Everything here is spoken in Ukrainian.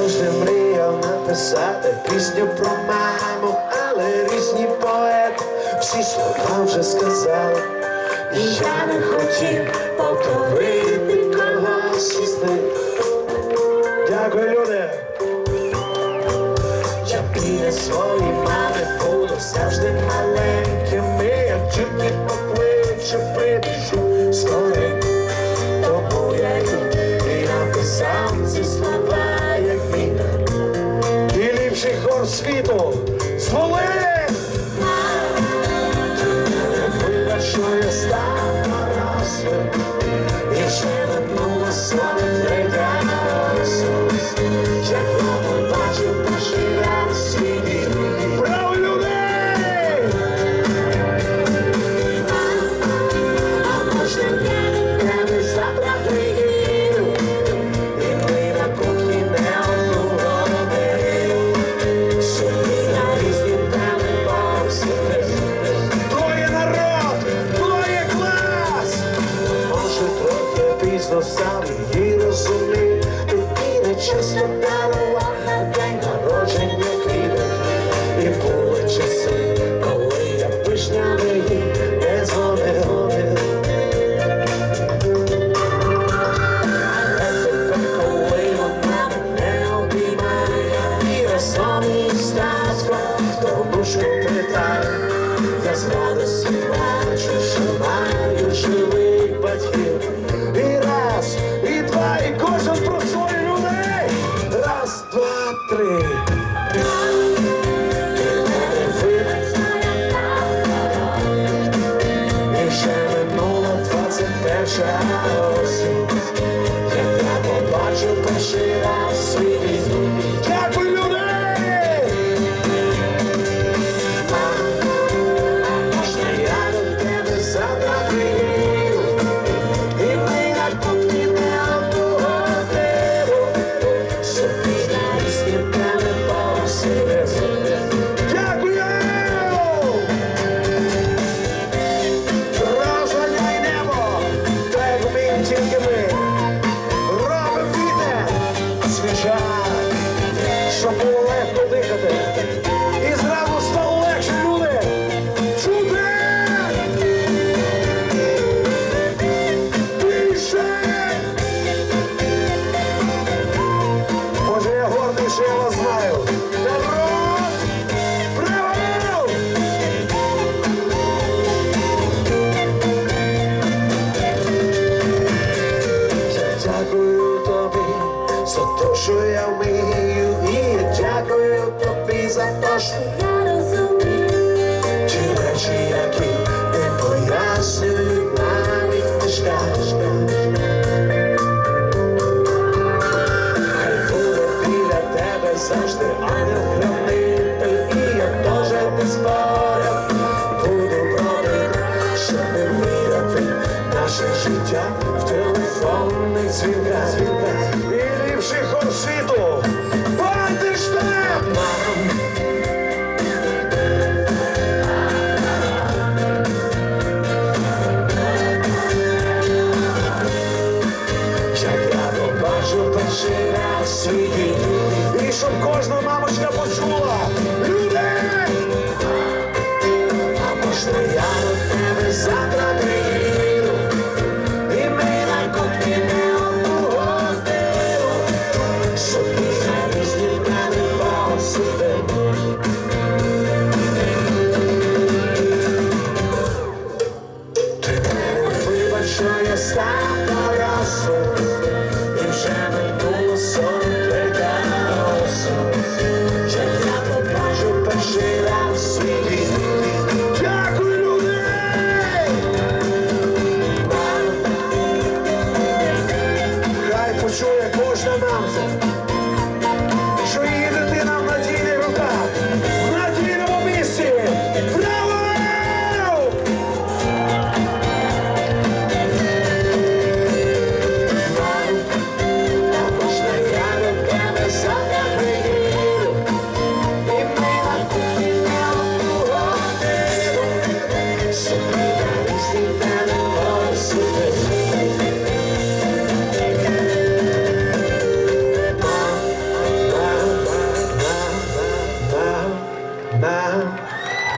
завжди мріяв написати пісню про маму, але різні поет, всі слова вже сказали, і я не хотів повторити. people. So сам її розумів, тоді не часто дарував на день народження квіти, і були часи, коли я пишня її не дзвонив. А тепер, коли вона мене обіймає, і разом із таском, то душу я зрадості бачу, що маю живу. за то, що я вмію, і я дякую тобі за то, що я розумію. Ті речі, які ти пояснюють навіть книжках. Хай тебе завжди ангел-хранитель, і я теж ти споряд буду проти, щоб не вміряти наше життя в телефонних дзвінках. Держи хоршиту. passes.